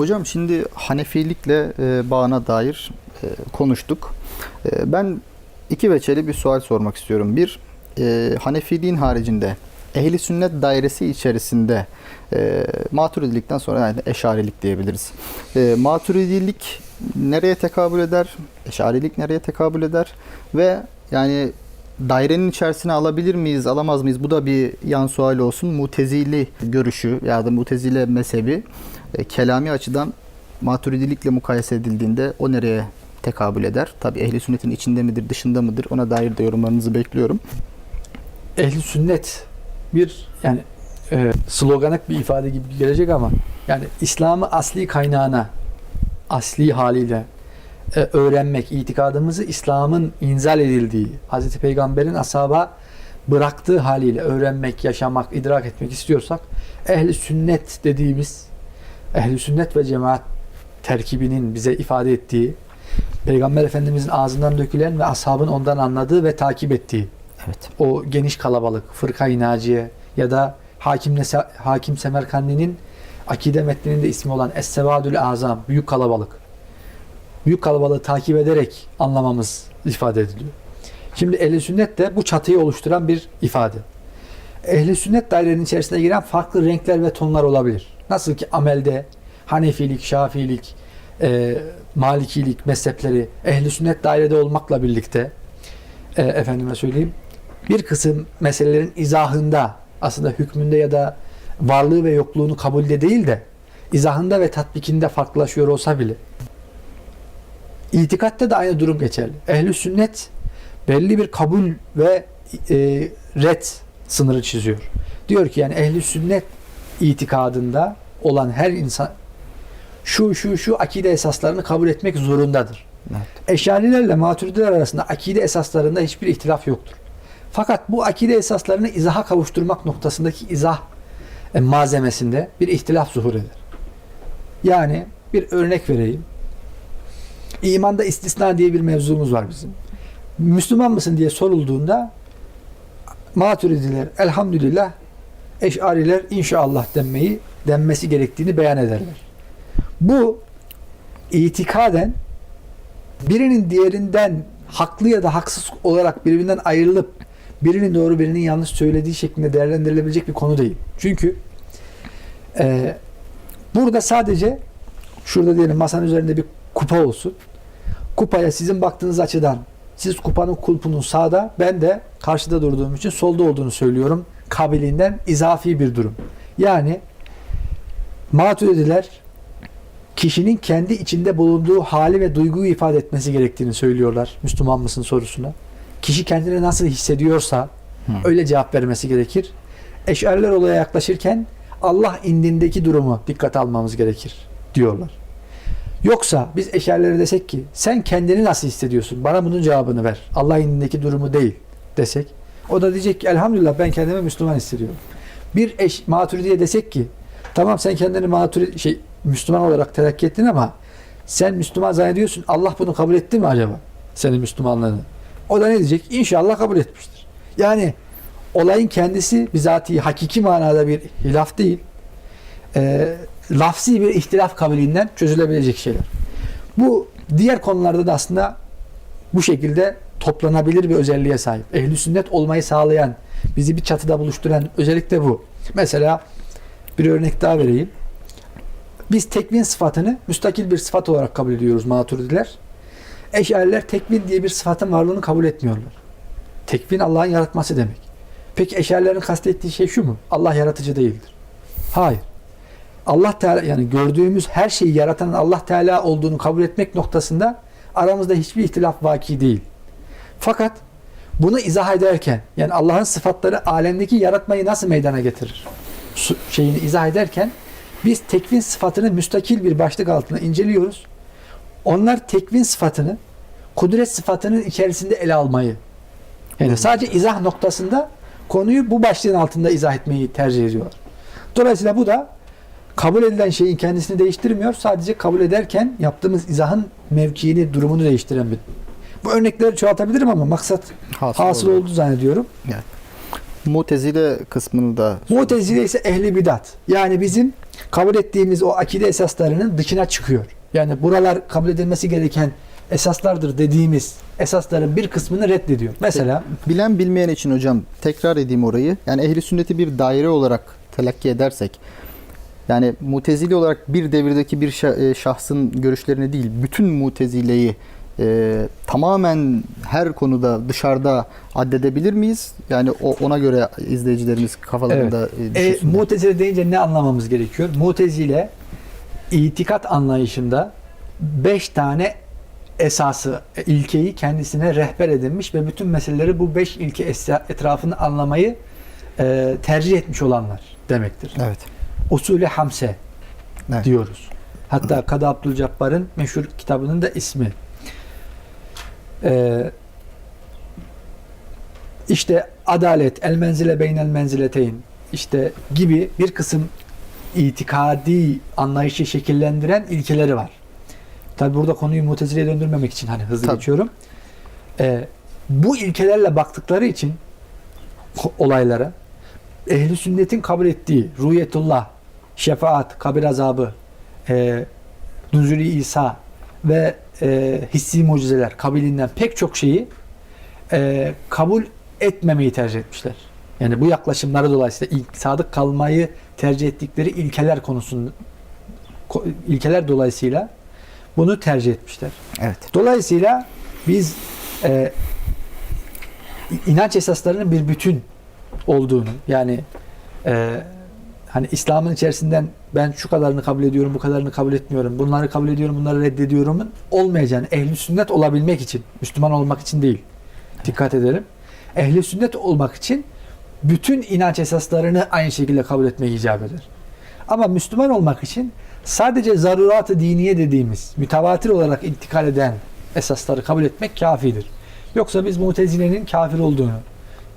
Hocam şimdi Hanefilikle e, bağına dair e, konuştuk. E, ben iki veçeli bir sual sormak istiyorum. Bir, e, Hanefiliğin haricinde ehli sünnet dairesi içerisinde e, maturidilikten sonra yani eşarilik diyebiliriz. E, maturidilik nereye tekabül eder? Eşarilik nereye tekabül eder? Ve yani dairenin içerisine alabilir miyiz, alamaz mıyız? Bu da bir yan sual olsun. Mutezili görüşü ya da mutezile mezhebi e, kelami açıdan maturidilikle mukayese edildiğinde o nereye tekabül eder? Tabi ehli sünnetin içinde midir, dışında mıdır? Ona dair de yorumlarınızı bekliyorum. Ehli sünnet bir yani e, sloganak bir ifade gibi gelecek ama yani İslam'ı asli kaynağına asli haliyle e, öğrenmek, itikadımızı İslam'ın inzal edildiği, Hz. Peygamber'in ashaba bıraktığı haliyle öğrenmek, yaşamak, idrak etmek istiyorsak ehli sünnet dediğimiz ehli sünnet ve cemaat terkibinin bize ifade ettiği Peygamber Efendimizin ağzından dökülen ve ashabın ondan anladığı ve takip ettiği Evet. o geniş kalabalık fırka-i naciye ya da Hakim, Nese- Hakim Semerkandi'nin akide metninin de ismi olan Es-Sevadül Azam büyük kalabalık. Büyük kalabalığı takip ederek anlamamız ifade ediliyor. Şimdi ehli sünnet de bu çatıyı oluşturan bir ifade. Ehli sünnet dairenin içerisine giren farklı renkler ve tonlar olabilir. Nasıl ki amelde Hanefilik, Şafiilik, e, Malikilik mezhepleri ehli sünnet dairede olmakla birlikte e, efendime söyleyeyim bir kısım meselelerin izahında aslında hükmünde ya da varlığı ve yokluğunu kabulde değil de izahında ve tatbikinde farklılaşıyor olsa bile itikatta da aynı durum geçerli. Ehli sünnet belli bir kabul ve e, red sınırı çiziyor. Diyor ki yani ehli sünnet itikadında olan her insan şu şu şu akide esaslarını kabul etmek zorundadır. Evet. Eşarilerle maturidiler arasında akide esaslarında hiçbir ihtilaf yoktur. Fakat bu akide esaslarını izaha kavuşturmak noktasındaki izah e, malzemesinde bir ihtilaf zuhur eder. Yani bir örnek vereyim. İmanda istisna diye bir mevzumuz var bizim. Müslüman mısın diye sorulduğunda maturidiler elhamdülillah eşariler inşallah denmeyi denmesi gerektiğini beyan ederler. Bu itikaden birinin diğerinden haklı ya da haksız olarak birbirinden ayrılıp birinin doğru birinin yanlış söylediği şeklinde değerlendirilebilecek bir konu değil. Çünkü e, burada sadece şurada diyelim masanın üzerinde bir kupa olsun. Kupaya sizin baktığınız açıdan siz kupanın kulpunun sağda ben de karşıda durduğum için solda olduğunu söylüyorum. Kabiliğinden izafi bir durum. Yani maturidiler kişinin kendi içinde bulunduğu hali ve duyguyu ifade etmesi gerektiğini söylüyorlar Müslüman mısın sorusuna. Kişi kendini nasıl hissediyorsa Hı. öyle cevap vermesi gerekir. Eşariler olaya yaklaşırken Allah indindeki durumu dikkate almamız gerekir diyorlar. Yoksa biz eşarilere desek ki sen kendini nasıl hissediyorsun? Bana bunun cevabını ver. Allah indindeki durumu değil desek. O da diyecek ki elhamdülillah ben kendimi Müslüman hissediyorum. Bir eş maturidiye desek ki tamam sen kendini maturi şey Müslüman olarak terakki ettin ama sen Müslüman zannediyorsun. Allah bunu kabul etti mi acaba? Senin Müslümanlığını. O da ne diyecek? İnşallah kabul etmiştir. Yani olayın kendisi bizatihi hakiki manada bir hilaf değil. E, lafzi bir ihtilaf kabiliğinden çözülebilecek şeyler. Bu diğer konularda da aslında bu şekilde toplanabilir bir özelliğe sahip. Ehli sünnet olmayı sağlayan, bizi bir çatıda buluşturan özellik de bu. Mesela bir örnek daha vereyim. Biz tekvin sıfatını müstakil bir sıfat olarak kabul ediyoruz maturidiler. Eşariler tekvin diye bir sıfatın varlığını kabul etmiyorlar. Tekvin Allah'ın yaratması demek. Peki eşarilerin kastettiği şey şu mu? Allah yaratıcı değildir. Hayır. Allah Teala yani gördüğümüz her şeyi yaratan Allah Teala olduğunu kabul etmek noktasında aramızda hiçbir ihtilaf vaki değil. Fakat bunu izah ederken yani Allah'ın sıfatları alemdeki yaratmayı nasıl meydana getirir? Şeyini izah ederken biz tekvin sıfatını müstakil bir başlık altında inceliyoruz. Onlar tekvin sıfatını kudret sıfatının içerisinde ele almayı yani sadece izah noktasında konuyu bu başlığın altında izah etmeyi tercih ediyorlar. Dolayısıyla bu da kabul edilen şeyin kendisini değiştirmiyor. Sadece kabul ederken yaptığımız izahın mevkiini, durumunu değiştiren bir. Bu örnekleri çoğaltabilirim ama maksat Hasıl hasıl oldu. oldu zannediyorum. Mutezile kısmını da Mutezile ise ehli bidat. Yani bizim kabul ettiğimiz o akide esaslarının dışına çıkıyor. Yani buralar kabul edilmesi gereken esaslardır dediğimiz esasların bir kısmını reddediyor. Mesela Bilen bilmeyen için hocam tekrar edeyim orayı. Yani ehli sünneti bir daire olarak telakki edersek yani mutezili olarak bir devirdeki bir e, şahsın görüşlerini değil, bütün mutezileyi e, tamamen her konuda dışarıda addedebilir miyiz? Yani o, ona göre izleyicilerimiz kafalarında e, E, düşünsünler. mutezile deyince ne anlamamız gerekiyor? Mutezile itikat anlayışında beş tane esası, e, ilkeyi kendisine rehber edinmiş ve bütün meseleleri bu beş ilke etrafında anlamayı e, tercih etmiş olanlar demektir. evet. Usulü Hamse Evet. diyoruz. Hatta Kadı Abdülcabbar'ın meşhur kitabının da ismi. Ee, işte adalet, el menzile beynel menzileteyn işte gibi bir kısım itikadi anlayışı şekillendiren ilkeleri var. Tabi burada konuyu mutezileye döndürmemek için hani hızlı Tabii. geçiyorum. Ee, bu ilkelerle baktıkları için olaylara ehli sünnetin kabul ettiği rüyetullah, şefaat, kabir azabı, e, nüzulü İsa ve e, hissi mucizeler kabilinden pek çok şeyi e, kabul etmemeyi tercih etmişler. Yani bu yaklaşımları dolayısıyla ilk, sadık kalmayı tercih ettikleri ilkeler konusunda ko- ilkeler dolayısıyla bunu tercih etmişler. Evet. Dolayısıyla biz e, inanç esaslarının bir bütün olduğunu yani e, hani İslam'ın içerisinden ben şu kadarını kabul ediyorum, bu kadarını kabul etmiyorum, bunları kabul ediyorum, bunları reddediyorumun olmayacağını, ehli sünnet olabilmek için, Müslüman olmak için değil. Dikkat edelim. Ehli sünnet olmak için bütün inanç esaslarını aynı şekilde kabul etmek icap eder. Ama Müslüman olmak için sadece zarurat-ı diniye dediğimiz mütevatir olarak intikal eden esasları kabul etmek kafidir. Yoksa biz mutezilenin kafir olduğunu,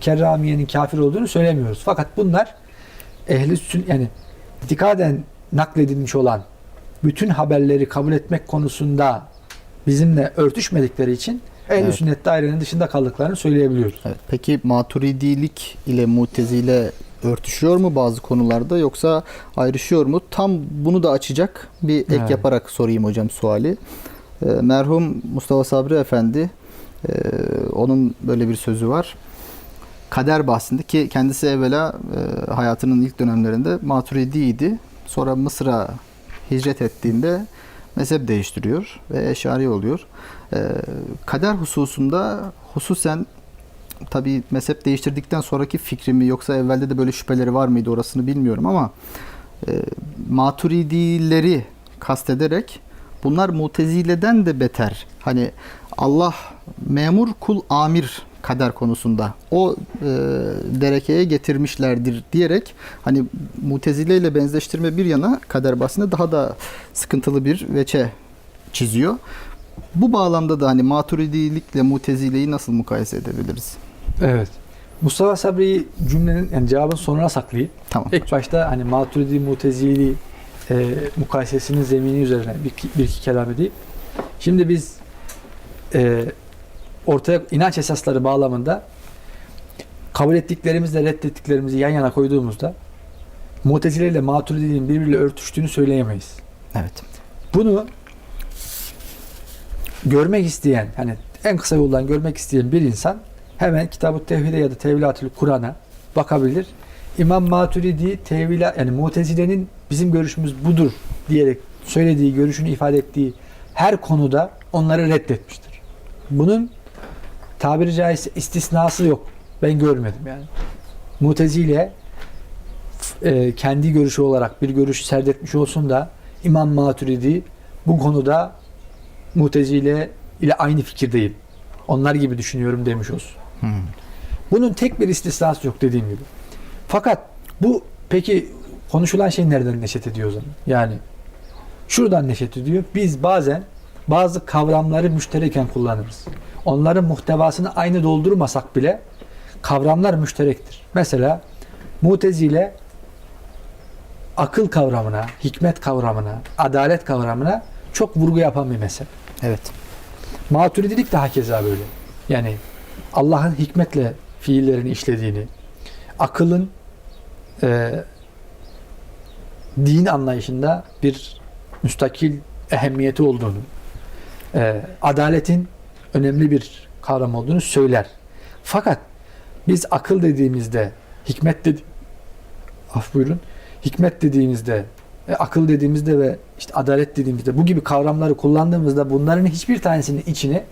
kerramiyenin kafir olduğunu söylemiyoruz. Fakat bunlar ehli sün yani itikaden nakledilmiş olan bütün haberleri kabul etmek konusunda bizimle örtüşmedikleri için ehli Evet. sünnet dairenin dışında kaldıklarını söyleyebiliyoruz. Evet. Peki maturidilik ile mutezile örtüşüyor mu bazı konularda yoksa ayrışıyor mu? Tam bunu da açacak bir ek Evet. yaparak sorayım hocam suali. Ee, merhum Mustafa Sabri Efendi e, onun böyle bir sözü var. Kader bahsinde ki kendisi evvela e, hayatının ilk dönemlerinde maturidiydi. Sonra Mısır'a hicret ettiğinde mezhep değiştiriyor ve eşari oluyor. Ee, kader hususunda hususen tabii mezhep değiştirdikten sonraki fikri mi yoksa evvelde de böyle şüpheleri var mıydı orasını bilmiyorum ama e, maturidileri kastederek bunlar mutezileden de beter. Hani Allah memur kul amir kader konusunda o e, derekeye getirmişlerdir diyerek hani mutezile ile benzeştirme bir yana kader bahsinde daha da sıkıntılı bir veçe çiziyor. Bu bağlamda da hani maturidilikle mutezileyi nasıl mukayese edebiliriz? Evet. Mustafa Sabri'yi cümlenin yani cevabın sonuna saklayayım. Tamam. İlk başta hani Maturidi Mutezili e, mukayesesinin zemini üzerine bir, iki- bir iki kelam edeyim. Şimdi biz e, ortaya inanç esasları bağlamında kabul ettiklerimizle reddettiklerimizi yan yana koyduğumuzda Mutezile ile Maturidi'nin birbiriyle örtüştüğünü söyleyemeyiz. Evet. Bunu görmek isteyen, hani en kısa yoldan görmek isteyen bir insan hemen Kitab-ı Tevhid'e ya da Tevhilatül Kur'an'a bakabilir. İmam Maturidi tevhila yani Mutezile'nin bizim görüşümüz budur diyerek söylediği, görüşünü ifade ettiği her konuda onları reddetmiştir. Bunun tabiri caizse istisnası yok. Ben görmedim yani. Mutezile e, kendi görüşü olarak bir görüş serdetmiş olsun da İmam Maturidi bu konuda Mutezile ile aynı fikirdeyim. Onlar gibi düşünüyorum demiş olsun. Hmm. Bunun tek bir istisnası yok dediğim gibi. Fakat bu peki konuşulan şey nereden neşet ediyor o zaman? Yani şuradan neşet ediyor. Biz bazen bazı kavramları müştereken kullanırız. Onların muhtevasını aynı doldurmasak bile kavramlar müşterektir. Mesela Mutezile akıl kavramına, hikmet kavramına, adalet kavramına çok vurgu yapan bir mezhep. Evet. Maturidilik de hakeza böyle. Yani Allah'ın hikmetle fiillerini işlediğini, akılın e, din anlayışında bir müstakil ehemmiyeti olduğunu, e, adaletin önemli bir kavram olduğunu söyler. Fakat biz akıl dediğimizde, hikmet dedi af buyurun, hikmet dediğimizde, e, akıl dediğimizde ve işte adalet dediğimizde bu gibi kavramları kullandığımızda bunların hiçbir tanesinin içine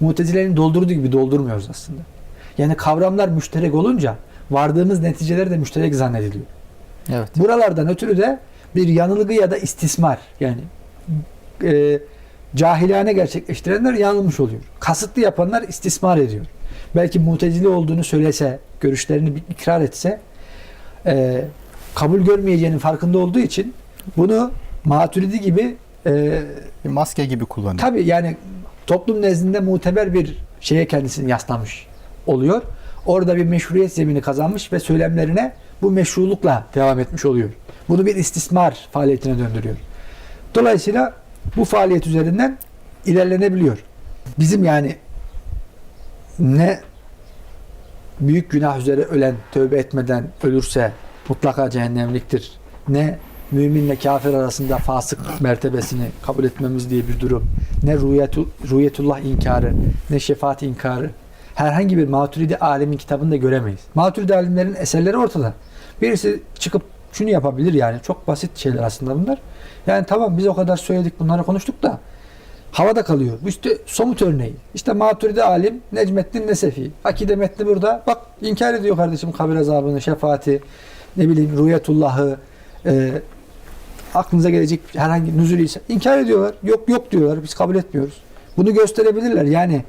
mutezilerin doldurduğu gibi doldurmuyoruz aslında. Yani kavramlar müşterek olunca vardığımız neticeler de müşterek zannediliyor. Evet. Buralardan ötürü de bir yanılgı ya da istismar yani e, cahilane gerçekleştirenler yanılmış oluyor. Kasıtlı yapanlar istismar ediyor. Belki mutezili olduğunu söylese, görüşlerini ikrar etse e, kabul görmeyeceğinin farkında olduğu için bunu maturidi gibi e, Bir maske gibi kullanıyor. Tabii yani toplum nezdinde muteber bir şeye kendisini yaslamış oluyor. Orada bir meşruiyet zemini kazanmış ve söylemlerine bu meşrulukla devam etmiş oluyor. Bunu bir istismar faaliyetine döndürüyor. Dolayısıyla bu faaliyet üzerinden ilerlenebiliyor. Bizim yani ne büyük günah üzere ölen tövbe etmeden ölürse mutlaka cehennemliktir. Ne müminle kafir arasında fasık mertebesini kabul etmemiz diye bir durum. Ne ruyetu, ruyetullah inkarı, ne şefaat inkarı. Herhangi bir Maturidi alimin kitabında göremeyiz. Maturidi alimlerin eserleri ortada. Birisi çıkıp şunu yapabilir yani. Çok basit şeyler aslında bunlar. Yani tamam biz o kadar söyledik bunları konuştuk da havada kalıyor. Bu işte somut örneği. İşte Maturidi alim Necmettin Nesefi. Akide metni burada. Bak inkar ediyor kardeşim kabir azabını, şefaati, ne bileyim ruyetullahı, e, aklınıza gelecek herhangi nüzulü ise inkar ediyorlar. Yok yok diyorlar. Biz kabul etmiyoruz. Bunu gösterebilirler. Yani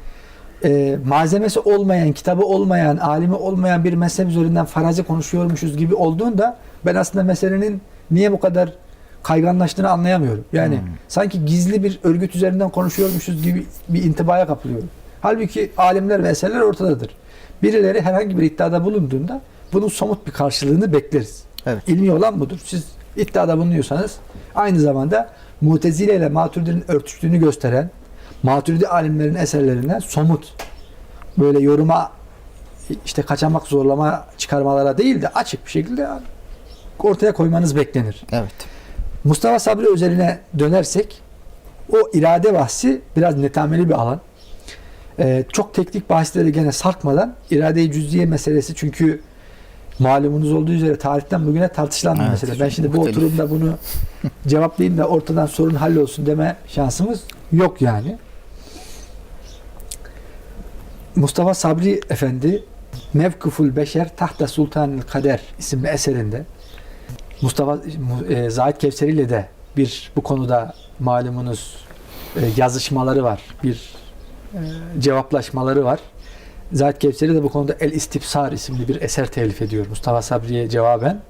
e, malzemesi olmayan, kitabı olmayan, alimi olmayan bir mezhep üzerinden farazi konuşuyormuşuz gibi olduğunda ben aslında meselenin niye bu kadar kayganlaştığını anlayamıyorum. Yani Hmm. sanki gizli bir örgüt üzerinden konuşuyormuşuz gibi bir intibaya kapılıyorum. Halbuki alimler ve eserler ortadadır. Birileri herhangi bir iddiada bulunduğunda bunun somut bir karşılığını bekleriz. Evet. İlmi olan budur. Siz iddiada bulunuyorsanız aynı zamanda Mutezile ile Maturidi'nin örtüştüğünü gösteren Maturidi alimlerin eserlerinden somut böyle yoruma işte kaçamak zorlama çıkarmalara değil de açık bir şekilde ortaya koymanız beklenir. Evet. Mustafa Sabri özeline dönersek o irade bahsi biraz netameli bir alan. Ee, çok teknik bahislere gene sarkmadan irade-i cüz'iye meselesi çünkü malumunuz olduğu üzere tarihten bugüne tartışılan bir Evet, mesele. Ben şimdi bu muhtelif. oturumda bunu cevaplayayım da ortadan sorun hallolsun deme şansımız yok yani. Mustafa Sabri Efendi Mevkıful Beşer Tahta Sultanül Kader isimli eserinde Mustafa e, Zahid Kevseri ile de bir bu konuda malumunuz e, yazışmaları var. Bir e, cevaplaşmaları var. Zahid Kevseri de bu konuda El İstibsar isimli bir eser telif ediyor Mustafa Sabri'ye cevaben.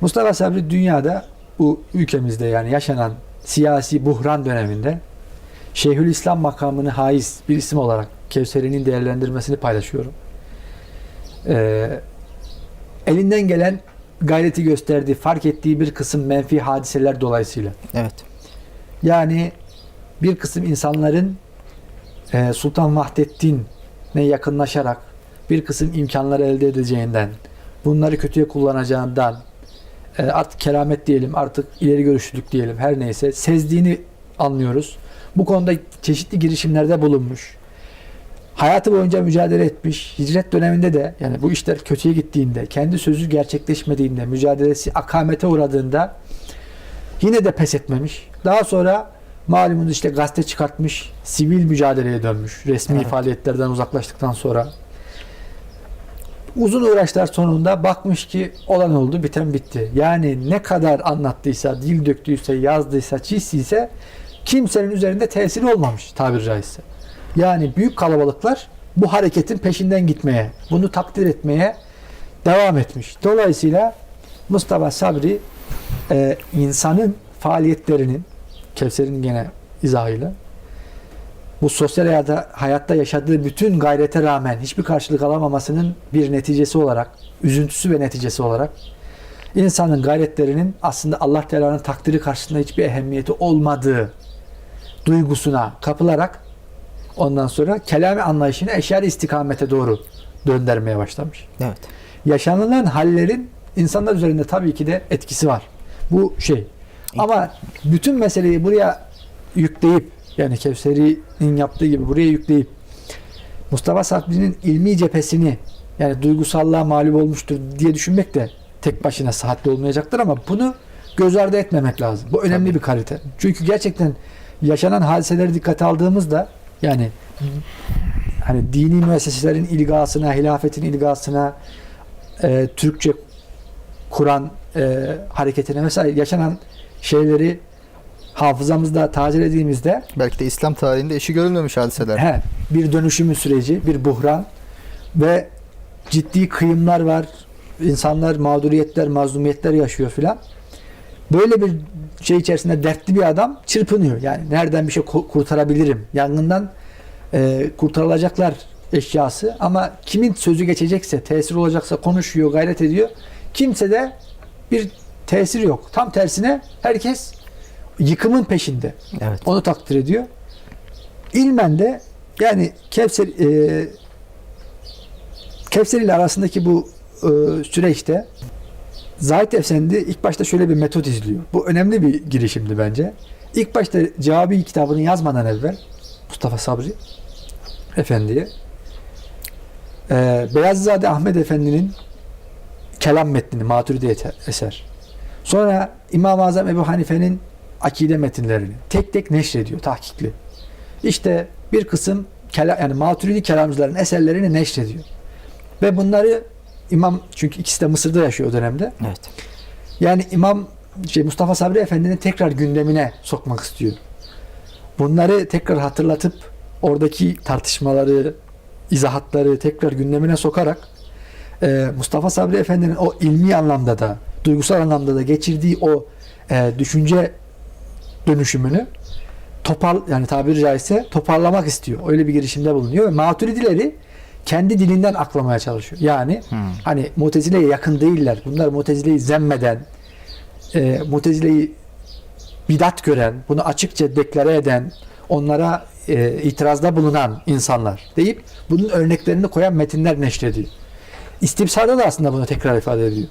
Mustafa Sabri dünyada bu ülkemizde yani yaşanan siyasi buhran döneminde Şeyhülislam makamını haiz bir isim olarak Kevseri'nin değerlendirmesini paylaşıyorum. Ee, elinden gelen gayreti gösterdiği, fark ettiği bir kısım menfi hadiseler dolayısıyla. Evet. Yani bir kısım insanların e, Sultan Vahdettin'e yakınlaşarak bir kısım imkanları elde edeceğinden, bunları kötüye kullanacağından, e, artık keramet diyelim, artık ileri görüşlülük diyelim, her neyse sezdiğini anlıyoruz. Bu konuda çeşitli girişimlerde bulunmuş. Hayatı boyunca mücadele etmiş. Hicret döneminde de yani bu işler kötüye gittiğinde, kendi sözü gerçekleşmediğinde, mücadelesi akamete uğradığında yine de pes etmemiş. Daha sonra malumunuz işte gazete çıkartmış, sivil mücadeleye dönmüş. Resmi Evet. faaliyetlerden uzaklaştıktan sonra. Uzun uğraşlar sonunda bakmış ki olan oldu, biten bitti. Yani ne kadar anlattıysa, dil döktüyse, yazdıysa, çizdiyse kimsenin üzerinde tesiri olmamış tabiri caizse. Yani büyük kalabalıklar bu hareketin peşinden gitmeye, bunu takdir etmeye devam etmiş. Dolayısıyla Mustafa Sabri e, insanın faaliyetlerinin Kevser'in gene izahıyla bu sosyal hayatta, hayatta yaşadığı bütün gayrete rağmen hiçbir karşılık alamamasının bir neticesi olarak, üzüntüsü ve neticesi olarak insanın gayretlerinin aslında Allah Teala'nın takdiri karşısında hiçbir ehemmiyeti olmadığı duygusuna kapılarak ondan sonra kelami anlayışını eşyari istikamete doğru döndürmeye başlamış Evet. yaşanılan hallerin insanlar üzerinde tabii ki de etkisi var. Bu şey. Ama bütün meseleyi buraya yükleyip yani Kevseri'nin yaptığı gibi buraya yükleyip Mustafa Sabri'nin ilmi cephesini yani duygusallığa mağlup olmuştur diye düşünmek de tek başına sıhhatli olmayacaktır ama bunu göz ardı etmemek lazım. Bu önemli Tabii. bir kalite. Çünkü gerçekten yaşanan hadiseleri dikkate aldığımızda yani hani dini müesseselerin ilgasına, hilafetin ilgasına, e, Türkçe Kur'an e, hareketine mesela yaşanan şeyleri hafızamızda tazelediğimizde Belki de İslam tarihinde eşi görülmemiş hadiseler. he, bir dönüşümün süreci, bir buhran ve ciddi kıyımlar var. İnsanlar mağduriyetler, mazlumiyetler yaşıyor filan. Böyle bir şey içerisinde dertli bir adam çırpınıyor. Yani nereden bir şey ku- kurtarabilirim? Yangından e, kurtarılacaklar eşyası ama kimin sözü geçecekse, tesir olacaksa konuşuyor, gayret ediyor. Kimse de bir tesir yok. Tam tersine herkes yıkımın peşinde. Evet. Onu takdir ediyor. İlmen de yani Kevser e, Kevser ile arasındaki bu e, süreçte Zahid Efendi ilk başta şöyle bir metot izliyor. Bu önemli bir girişimdi bence. İlk başta Cabi kitabını yazmadan evvel Mustafa Sabri Efendi'ye e, Beyazzade Ahmet Efendi'nin kelam metnini Maturidi eser. Sonra İmam-ı Azam Ebu Hanife'nin akide metinlerini tek tek neşrediyor tahkikli. İşte bir kısım kela, yani Maturidi kelamcıların eserlerini neşrediyor. Ve bunları İmam çünkü ikisi de Mısır'da yaşıyor o dönemde. Evet. Yani İmam şey Mustafa Sabri Efendi'nin tekrar gündemine sokmak istiyor. Bunları tekrar hatırlatıp oradaki tartışmaları, izahatları tekrar gündemine sokarak e, Mustafa Sabri Efendi'nin o ilmi anlamda da, duygusal anlamda da geçirdiği o e, düşünce dönüşümünü topar yani tabiri caizse toparlamak istiyor. Öyle bir girişimde bulunuyor ve Maturidileri kendi dilinden aklamaya çalışıyor. Yani Hmm. hani Mutezile'ye yakın değiller. Bunlar Mutezile'yi zemmeden, e, Mutezile'yi bidat gören, bunu açıkça deklare eden, onlara e, itirazda bulunan insanlar deyip bunun örneklerini koyan metinler neşrediyor. İstibsarda da aslında bunu tekrar ifade ediyor.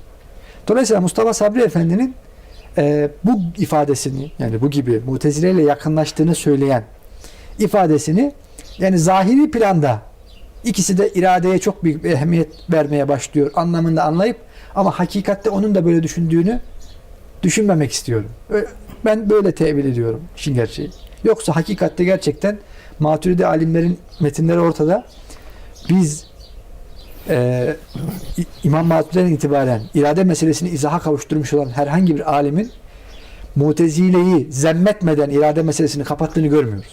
Dolayısıyla Mustafa Sabri Efendi'nin e, bu ifadesini yani bu gibi Mutezile ile yakınlaştığını söyleyen ifadesini yani zahiri planda ikisi de iradeye çok büyük bir ehemmiyet vermeye başlıyor anlamında anlayıp ama hakikatte onun da böyle düşündüğünü düşünmemek istiyorum. Ben böyle tevil ediyorum işin gerçeği. Yoksa hakikatte gerçekten Maturidi alimlerin metinleri ortada. Biz e, İmam Maturidi'den itibaren irade meselesini izaha kavuşturmuş olan herhangi bir alimin Mutezile'yi zemmetmeden irade meselesini kapattığını görmüyoruz.